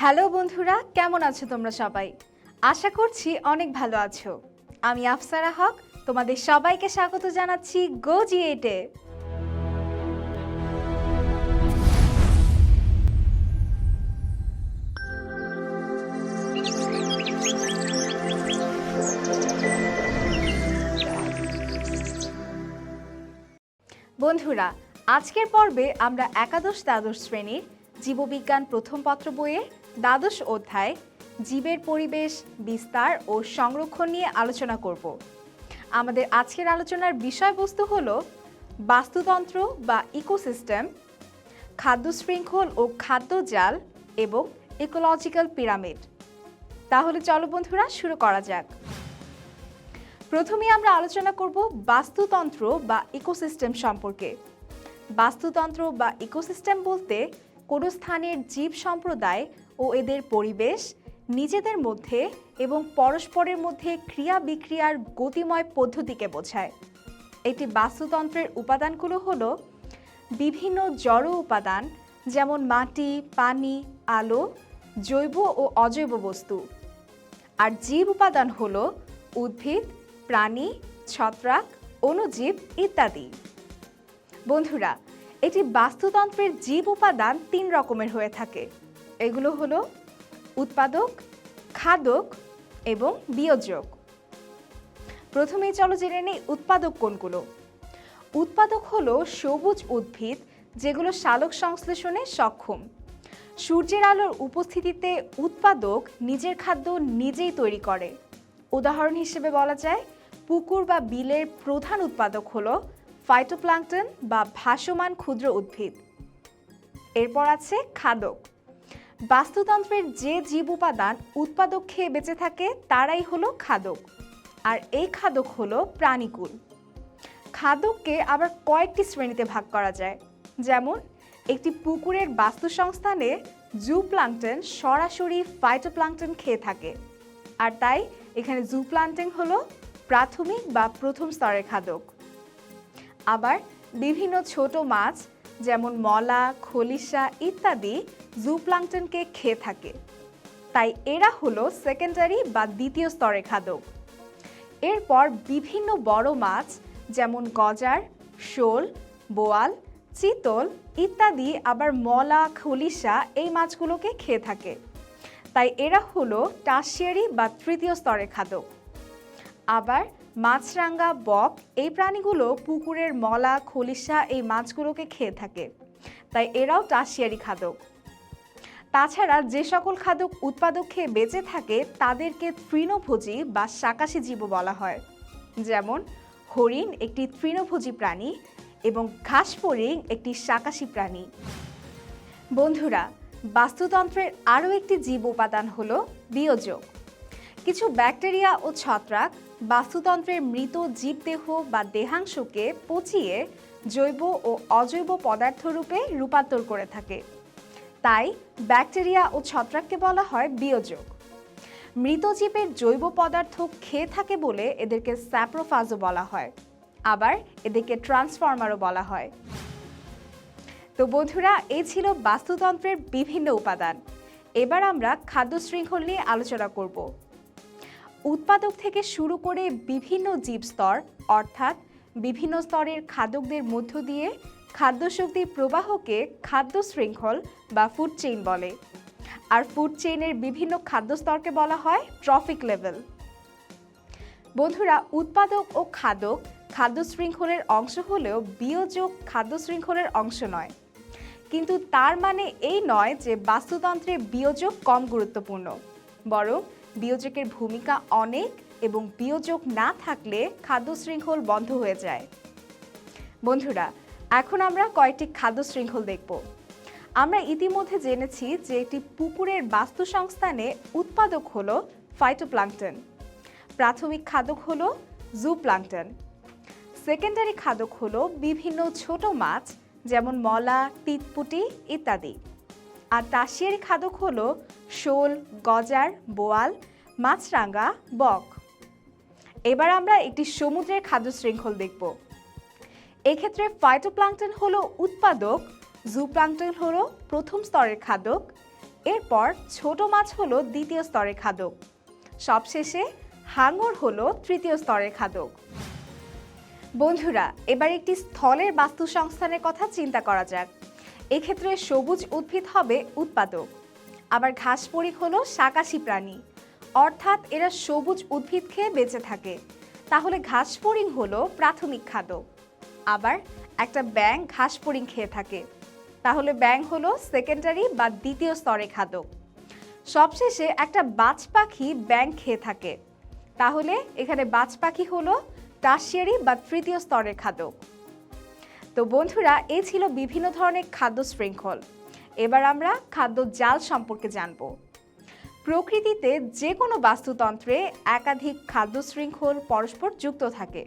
Hello বন্ধুরা, কেমন আছো তোমরা সবাই? আশা করছি অনেক ভালো আছো। আমি আফসারা হক, তোমাদের সবাইকে স্বাগত জানাচ্ছি গো জিএটে বন্ধুরা, আজকের পর্বে আমরা একাদশ দ্বাদশ শ্রেণির জীববিজ্ঞান প্রথম পত্র বইয়ের দ্বাদশ অধ্যায়, জীবের পরিবেশ, বিস্তার ও সংরক্ষণ নিয়ে আলোচনা করব। আমাদের আজকের আলোচনার বিষয়বস্তু হল বাস্তুতন্ত্র বা ইকোসিস্টেম খাদ্য শৃঙ্খল ও খাদ্য জাল এবং ইকোলজিক্যাল পিরামিড। তাহলে চলো বন্ধুরা, শুরু করা যাক। প্রথমে আমরা আলোচনা করব বাস্তুতন্ত্র বা ইকোসিস্টেম সম্পর্কে। বাস্তুতন্ত্র বা ইকোসিস্টেম বলতে কোনো স্থানের জীব সম্প্রদায় ও এদের পরিবেশ, নিজেদের মধ্যে এবং পরস্পরের মধ্যে ক্রিয়া বিক্রিয়ার গতিময় পদ্ধতিকে বোঝায়। এটি বাস্তুতন্ত্রের উপাদানগুলো হল বিভিন্ন জড় উপাদান, যেমন মাটি, পানি, আলো, জৈব ও অজৈব বস্তু। আর জীব উপাদান হল উদ্ভিদ, প্রাণী, ছত্রাক, অণুজীব ইত্যাদি। বন্ধুরা, এটি বাস্তুতন্ত্রের জীব উপাদান তিন রকমের হয়ে থাকে। এগুলো হলো উৎপাদক, খাদক এবং বিয়োজক। প্রথমেই চলো জেনে নেই উৎপাদক কোনগুলো। উৎপাদক হলো সবুজ উদ্ভিদ যেগুলো সালোক সংশ্লেষণে সক্ষম। সূর্যের আলোর উপস্থিতিতে উৎপাদক নিজের খাদ্য নিজেই তৈরি করে। উদাহরণ হিসেবে বলা যায়, পুকুর বা বিলের প্রধান উৎপাদক হলো ফাইটোপ্লাঙ্কটন বা ভাসমান ক্ষুদ্র উদ্ভিদ। এরপর আছে খাদক। বাস্তুতন্ত্রের যে জীব উপাদান উৎপাদক খেয়ে বেঁচে থাকে, তারাই হলো খাদক। আর এই খাদক হলো প্রাণীকুল। খাদককে আবার কয়েকটি শ্রেণীতে ভাগ করা যায়। যেমন, একটি পুকুরের বাস্তু সংস্থানে জু প্লাঙ্কটন সরাসরি ফাইটোপ্লাঙ্কটন খেয়ে থাকে। আর তাই এখানে জু প্লান্টিং হলো প্রাথমিক বা প্রথম স্তরের খাদক। আবার বিভিন্ন ছোট মাছ যেমন মলা, খলিশা ইত্যাদি জুপ্লাঙ্কটনকে খেয়ে থাকে। তাই এরা হলো সেকেন্ডারি বা দ্বিতীয় স্তরে খাদক। এরপর বিভিন্ন বড় মাছ যেমন গজার, শোল, বোয়াল, চিতল ইত্যাদি আবার মলা, খলিশা এই মাছগুলোকে খেয়ে থাকে। তাই এরা হলো টাসিয়ারি বা তৃতীয় স্তরে খাদক। আবার মাছরাঙ্গা, বক, এই প্রাণীগুলো পুকুরের মলা, খলিশা এই মাছগুলোকে খেয়ে থাকে। তাই এরাও টাসিয়ারি খাদক। তাছাড়া যে সকল খাদক উৎপাদক খেয়ে বেঁচে থাকে, তাদেরকে তৃণভোজী বা শাকাশী জীব বলা হয়। যেমন হরিণ একটি তৃণভোজী প্রাণী এবং ঘাস ঘাসফড়িং একটি শাকাশী প্রাণী। বন্ধুরা, বাস্তুতন্ত্রের আরও একটি জীব উপাদান হল বিয়োজক। কিছু ব্যাকটেরিয়া ও ছত্রাক বাস্তুতন্ত্রের মৃত জীবদেহ বা দেহাংশকে পচিয়ে জৈব ও অজৈব পদার্থ রূপে রূপান্তর করে থাকে। তাই ব্যাকটেরিয়া ও ছত্রাককে বলা হয় বিয়োজক। মৃত জীবের জৈব পদার্থ খেয়ে থাকে বলে এদেরকে স্যাপ্রোফাজও বলা হয়। আবার এদেরকে ট্রান্সফর্মারও বলা হয়। তো বন্ধুরা, এই ছিল বাস্তুতন্ত্রের বিভিন্ন উপাদান। এবার আমরা খাদ্য শৃঙ্খল নিয়ে আলোচনা করব। উৎপাদক থেকে শুরু করে বিভিন্ন জীবস্তর অর্থাৎ বিভিন্ন স্তরের খাদকদের মধ্য দিয়ে খাদ্য শক্তির প্রবাহকে খাদ্য শৃঙ্খল বা ফুড চেইন বলে। আর ফুড চেইনের বিভিন্ন খাদ্য স্তরকে বলা হয় ট্রফিক লেভেল বন্ধুরা, উৎপাদক ও খাদক খাদ্য শৃঙ্খলের অংশ হলেও বিয়োজক খাদ্য শৃঙ্খলের অংশ নয়। কিন্তু তার মানে এই নয় যে বাস্তুতন্ত্রে বিয়োজক কম গুরুত্বপূর্ণ। বরং বিয়োজকের ভূমিকা অনেক এবং বিয়োজক না থাকলে খাদ্য শৃঙ্খল বন্ধ হয়ে যায়। বন্ধুরা, এখন আমরা কয়েকটি খাদ্য শৃঙ্খল দেখব। আমরা ইতিমধ্যে জেনেছি যে একটি পুকুরের বাস্তু সংস্থানে উৎপাদক হলো ফাইটোপ্লাঙ্কটন প্রাথমিক খাদক হলো জুপ্লাঙ্কটন সেকেন্ডারি খাদক হল বিভিন্ন ছোট মাছ, যেমন মলা, তিতপুটি ইত্যাদি। আর টাসিয়ারি খাদক হলো শোল, গজার, বোয়াল মাছরাঙ্গা বক। এবার আমরা একটি সমুদ্রের খাদ্য শৃঙ্খল দেখব। এক্ষেত্রে ফাইটোপ্লাঙ্কটন হলো উৎপাদক জুপ্লাঙ্কটন হলো প্রথম স্তরের খাদক, এরপর ছোট মাছ হলো দ্বিতীয় স্তরের খাদক। সবশেষে হাঙর হলো তৃতীয় স্তরের খাদক। বন্ধুরা, এবার একটি স্থলের বাস্তু সংস্থানের কথা চিন্তা করা যাক। এক্ষেত্রে সবুজ উদ্ভিদ হবে উৎপাদক। আবার ঘাসপরিক হলো শাকাশী প্রাণী। অর্থাৎ এরা সবুজ উদ্ভিদ খেয়ে বেঁচে থাকে। তাহলে ঘাসফড়িং হলো প্রাথমিক খাদ্য আবার একটা ব্যাং ঘাসফড়িং খেয়ে থাকে। তাহলে ব্যাং হলো সেকেন্ডারি বা দ্বিতীয় স্তরে খাদ্য সবশেষে একটা বাজ পাখি ব্যাং খেয়ে থাকে। তাহলে এখানে বাজ পাখি হলো টার্সিয়ারি বা তৃতীয় স্তরের খাদক। তো বন্ধুরা, এ ছিল বিভিন্ন ধরনের খাদ্য শৃঙ্খল। এবার আমরা খাদ্য জাল সম্পর্কে জানব। প্রকৃতিতে যে কোনো বাস্তুতন্ত্রে একাধিক খাদ্য শৃঙ্খল পরস্পর যুক্ত থাকে,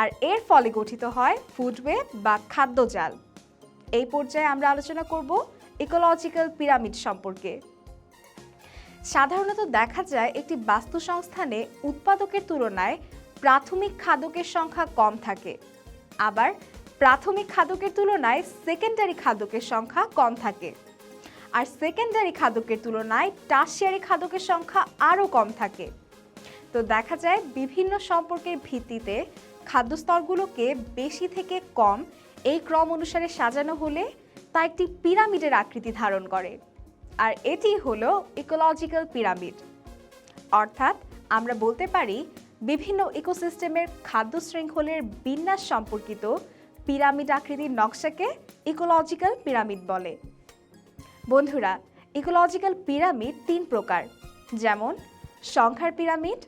আর এর ফলে গঠিত হয় ফুডওয়ে বা খাদ্য জাল। এই পর্যায়ে আমরা আলোচনা করব ইকোলজিক্যাল পিরামিড সম্পর্কে। সাধারণত দেখা যায় একটি বাস্তু সংস্থানে উৎপাদকের তুলনায় প্রাথমিক খাদকের সংখ্যা কম থাকে, আবার প্রাথমিক খাদকের তুলনায় সেকেন্ডারি খাদকের সংখ্যা কম থাকে। আর সেকেন্ডারি খাদকের তুলনায় টার্সিয়ারি খাদকের সংখ্যা আরও কম থাকে। তো দেখা যায় বিভিন্ন সম্পর্কের ভিত্তিতে খাদ্যস্তরগুলোকে বেশি থেকে কম এই ক্রম অনুসারে সাজানো হলে তা একটি পিরামিডের আকৃতি ধারণ করে। আর এটি হলো ইকোলজিক্যাল পিরামিড অর্থাৎ আমরা বলতে পারি বিভিন্ন ইকোসিস্টেমের খাদ্য শৃঙ্খলের বিন্যাস সম্পর্কিত পিরামিড আকৃতির নকশাকে ইকোলজিক্যাল পিরামিড বলে। বন্ধুরা, ইকোলজিক্যাল পিরামিড তিন প্রকার, যেমন সংখ্যার পিরামিড,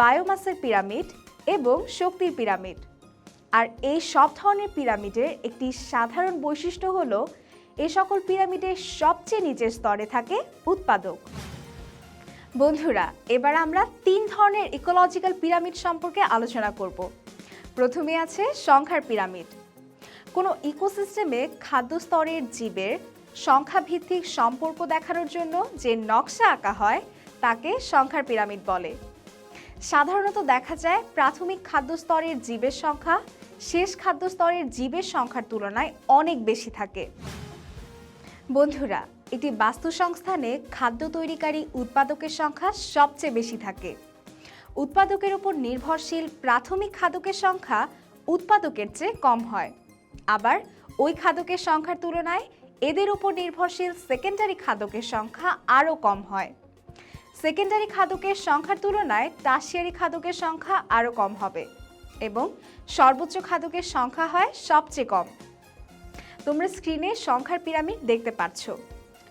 বায়োমাসের পিরামিড এবং শক্তির পিরামিড। আর এই সব ধরনের পিরামিডের একটি সাধারণ বৈশিষ্ট্য হল, এ সকল পিরামিডের সবচেয়ে নিচের স্তরে থাকে উৎপাদক। বন্ধুরা, এবার আমরা তিন ধরনের ইকোলজিক্যাল পিরামিড সম্পর্কে আলোচনা করব। প্রথমে আছে সংখ্যার পিরামিড। কোনো ইকোসিস্টেমে খাদ্য স্তরের জীবের সংখ্যাভিত্তিক সম্পর্ক দেখানোর জন্য যে নকশা আঁকা হয়, তাকে সংখ্যার পিরামিড বলে। সাধারণত দেখা যায় প্রাথমিক খাদ্য স্তরের জীবের সংখ্যা শেষ খাদ্য স্তরের জীবের সংখ্যার তুলনায় অনেক বেশি থাকে। বন্ধুরা একটি বাস্তু সংস্থানে খাদ্য তৈরিকারী উৎপাদকের সংখ্যা সবচেয়ে বেশি থাকে। উৎপাদকের উপর নির্ভরশীল প্রাথমিক খাদকের সংখ্যা উৎপাদকের চেয়ে কম হয়। আবার ওই খাদকের সংখ্যার তুলনায় এদের উপর নির্ভরশীল সেকেন্ডারি খাদকের সংখ্যা আরও কম হয়। সেকেন্ডারি খাদকের সংখ্যার তুলনায় টার্সিয়ারি খাদকের সংখ্যা আরও কম হবে এবং সর্বোচ্চ খাদকের সংখ্যা হয় সবচেয়ে কম। তোমরা স্ক্রিনে সংখ্যার পিরামিড দেখতে পাচ্ছ।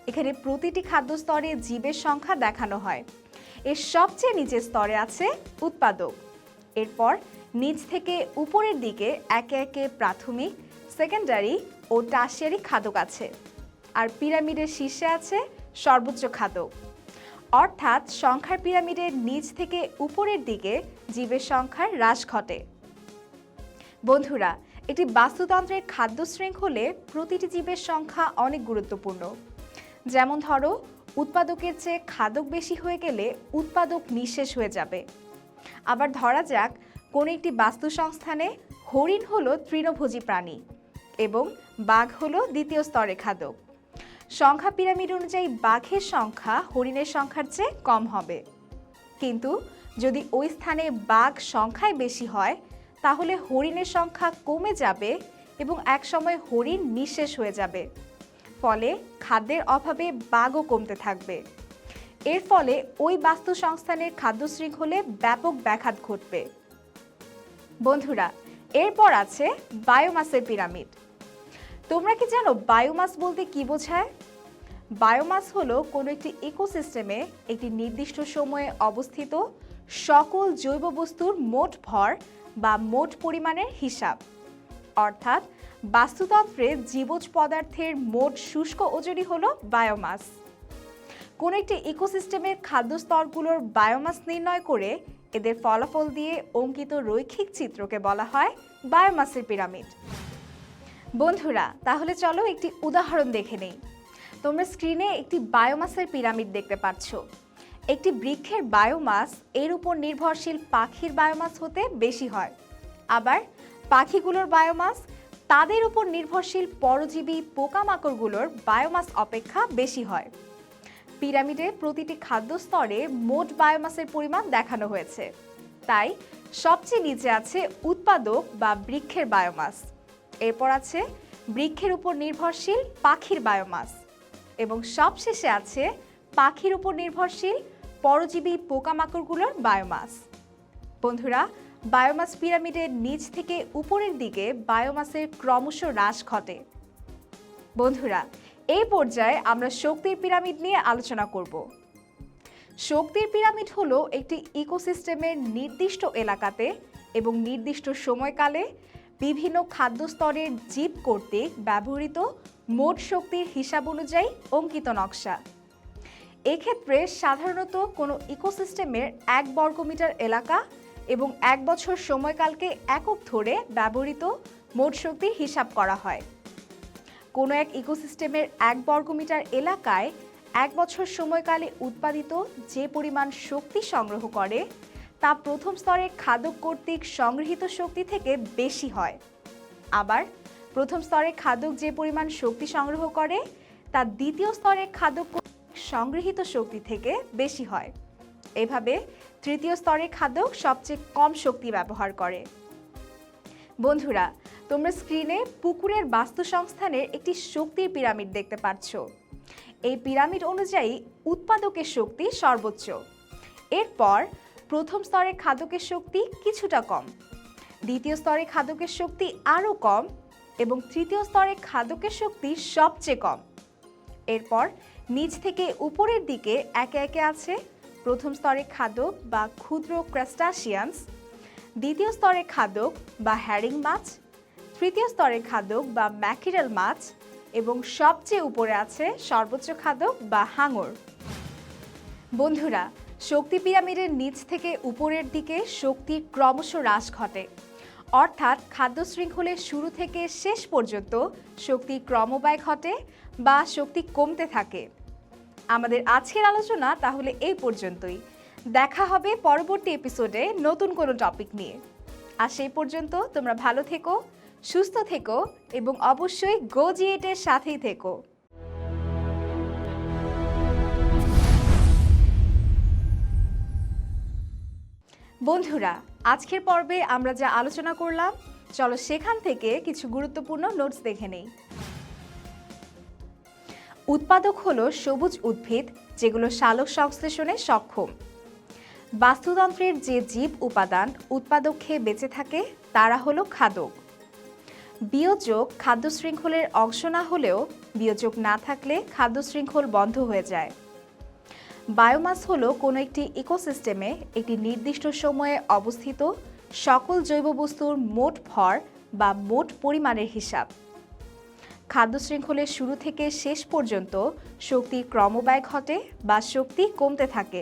এখানে প্রতিটি খাদ্য স্তরে জীবের সংখ্যা দেখানো হয়। এর সবচেয়ে নিচের স্তরে আছে উৎপাদক। এরপর নিচ থেকে উপরের দিকে একে একে প্রাথমিক, সেকেন্ডারি ও টার্সিয়ারি খাদক আছে। আর পিরামিডের শীর্ষে আছে সর্বোচ্চ খাদক। অর্থাৎ সংখ্যার পিরামিডের নিচ থেকে উপরের দিকে জীবের সংখ্যার হ্রাস ঘটে। বন্ধুরা একটি বাস্তুতন্ত্রের খাদ্য শৃঙ্খলে প্রতিটি জীবের সংখ্যা অনেক গুরুত্বপূর্ণ। যেমন ধরো উৎপাদকের চেয়ে খাদক বেশি হয়ে গেলে উৎপাদক নিঃশেষ হয়ে যাবে। আবার ধরা যাক, কোনো একটি বাস্তু সংস্থানে হরিণ হলো তৃণভোজী প্রাণী এবং বাঘ হলো দ্বিতীয় স্তরে খাদক। সংখ্যা পিরামিড অনুযায়ী বাঘের সংখ্যা হরিণের সংখ্যার চেয়ে কম হবে। কিন্তু যদি ওই স্থানে বাঘ সংখ্যায় বেশি হয়, তাহলে হরিণের সংখ্যা কমে যাবে এবং একসময় হরিণ নিঃশেষ হয়ে যাবে। ফলে খাদ্যের অভাবে বাঘও কমতে থাকবে। এর ফলে ওই বাস্তু সংস্থানের খাদ্য শৃঙ্খলে ব্যাপক ব্যাঘাত ঘটবে। বন্ধুরা, এরপর আছে বায়োমাসের পিরামিড। তোমরা কি জানো বায়োমাস বলতে কি বোঝায়? বায়োমাস হলো কোনো একটি ইকোসিস্টেমে একটি নির্দিষ্ট সময়ে অবস্থিত সকল জৈব বস্তুর মোট ভর বা মোট পরিমাণের হিসাব। অর্থাৎ বাস্তুতন্ত্রে জীবজ পদার্থের মোট শুষ্ক ওজনই হলো বায়োমাস কোনো একটি ইকোসিস্টেমের খাদ্য স্তরগুলোর বায়োমাস নির্ণয় করে এদের ফলাফল দিয়ে অঙ্কিত রৈখিক চিত্রকে বলা হয় বায়োমাসের পিরামিড। বন্ধুরা, তাহলে চলো একটি উদাহরণ দেখে নেই। তোমরা স্ক্রিনে একটি বায়োমাসের পিরামিড দেখতে পাচ্ছ। একটি বৃক্ষের বায়োমাস এর উপর নির্ভরশীল পাখির বায়োমাস হতে বেশি হয়। আবার পাখিগুলোর বায়োমাস তাদের উপর নির্ভরশীল পরজীবী পোকামাকড়গুলোর বায়োমাস অপেক্ষা বেশি হয়। পিরামিডে প্রতিটি খাদ্য স্তরে মোট বায়োমাসের পরিমাণ দেখানো হয়েছে। তাই সবচেয়ে নিচে আছে উৎপাদক বা বৃক্ষের বায়োমাস এরপর আছে বৃক্ষের উপর নির্ভরশীল পাখির বায়োমাস এবং সবশেষে আছে পাখির উপর নির্ভরশীল পরজীবী পোকামাকড়গুলোর বায়োমাস বন্ধুরা বায়োমাস পিরামিডের নিচ থেকে উপরের দিকে বায়োমাসের ক্রমশ হ্রাস ঘটে। বন্ধুরা, এই পর্যায়ে আমরা শক্তির পিরামিড নিয়ে আলোচনা করব। শক্তির পিরামিড হলো একটি ইকোসিস্টেমের নির্দিষ্ট এলাকাতে এবং নির্দিষ্ট সময়কালে বিভিন্ন খাদ্য স্তরের জীব কর্তৃক ব্যবহৃত মোট শক্তির হিসাব অনুযায়ী অঙ্কিত নকশা। এক্ষেত্রে সাধারণত কোনো ইকোসিস্টেমের এক বর্গমিটার এলাকা এবং এক বছর সময়কালকে একক ধরে ব্যবহৃত মোট শক্তি হিসাব করা হয়। কোনো এক ইকোসিস্টেমের এক বর্গমিটার এলাকায় এক বছর সময়কালে উৎপাদিত যে পরিমাণ শক্তি সংগ্রহ করে, তা প্রথম স্তরে খাদক কর্তৃক সংগৃহীত শক্তি থেকে বেশি হয়। আবার প্রথম স্তরে খাদক যে পরিমাণ শক্তি সংগ্রহ করে, তা দ্বিতীয় স্তরে খাদক কর্তৃক সংগৃহীত শক্তি থেকে বেশি হয়। এভাবে তৃতীয় স্তরের খাদক সবচেয়ে কম শক্তি ব্যবহার করে। বন্ধুরা, তোমরা স্ক্রিনে পুকুরের বাস্তু সংস্থানের একটি শক্তির পিরামিড দেখতে পাচ্ছ। এই পিরামিড অনুযায়ী উৎপাদকের শক্তি সর্বোচ্চ। এরপর প্রথম স্তরের খাদকের শক্তি কিছুটা কম, দ্বিতীয় স্তরের খাদকের শক্তি আরও কম এবং তৃতীয় স্তরের খাদকের শক্তি সবচেয়ে কম। এরপর নিচ থেকে উপরের দিকে একে একে আছে প্রথম স্তরে খাদক বা ক্ষুদ্র ক্রাস্টাশিয়ান্স দ্বিতীয় স্তরে খাদক বা হ্যারিং মাছ, তৃতীয় স্তরের খাদক বা ম্যাকিরাল মাছ, এবং সবচেয়ে উপরে আছে সর্বোচ্চ খাদক বা হাঙর। বন্ধুরা, শক্তি পিরামিডের নিচ থেকে উপরের দিকে শক্তির ক্রমশ হ্রাস ঘটে। অর্থাৎ খাদ্য শৃঙ্খলের শুরু থেকে শেষ পর্যন্ত শক্তি ক্রমব্যয় ঘটে বা শক্তি কমতে থাকে। আমাদের আজকের আলোচনা তাহলে এই পর্যন্তই। দেখা হবে পরবর্তী এপিসোডে নতুন কোনো টপিক নিয়ে। আর সেই পর্যন্ত তোমরা ভালো থেকো, সুস্থ থেকো এবং অবশ্যই গোজিয়েটের সাথেই থেকো। বন্ধুরা, আজকের পর্বে আমরা যা আলোচনা করলাম, চলো সেখান থেকে কিছু গুরুত্বপূর্ণ নোটস দেখে নেই। উৎপাদক হল সবুজ উদ্ভিদ, যেগুলো সালোক সংশ্লেষণে সক্ষম। বাস্তুতন্ত্রের যে জীব উপাদান উৎপাদক খেয়ে বেঁচে থাকে, তারা হলো খাদক। বিয়োজক খাদ্য শৃঙ্খলের অংশ না হলেও বিয়োজক না থাকলে খাদ্য শৃঙ্খল বন্ধ হয়ে যায়। বায়োমাস হলো কোনো একটি ইকোসিস্টেমে একটি নির্দিষ্ট সময়ে অবস্থিত সকল জৈব বস্তুর মোট ভর বা মোট পরিমাণের হিসাব। খাদ্য শৃঙ্খলের শুরু থেকে শেষ পর্যন্ত শক্তি ক্রমব্যয় ঘটে বা শক্তি কমতে থাকে।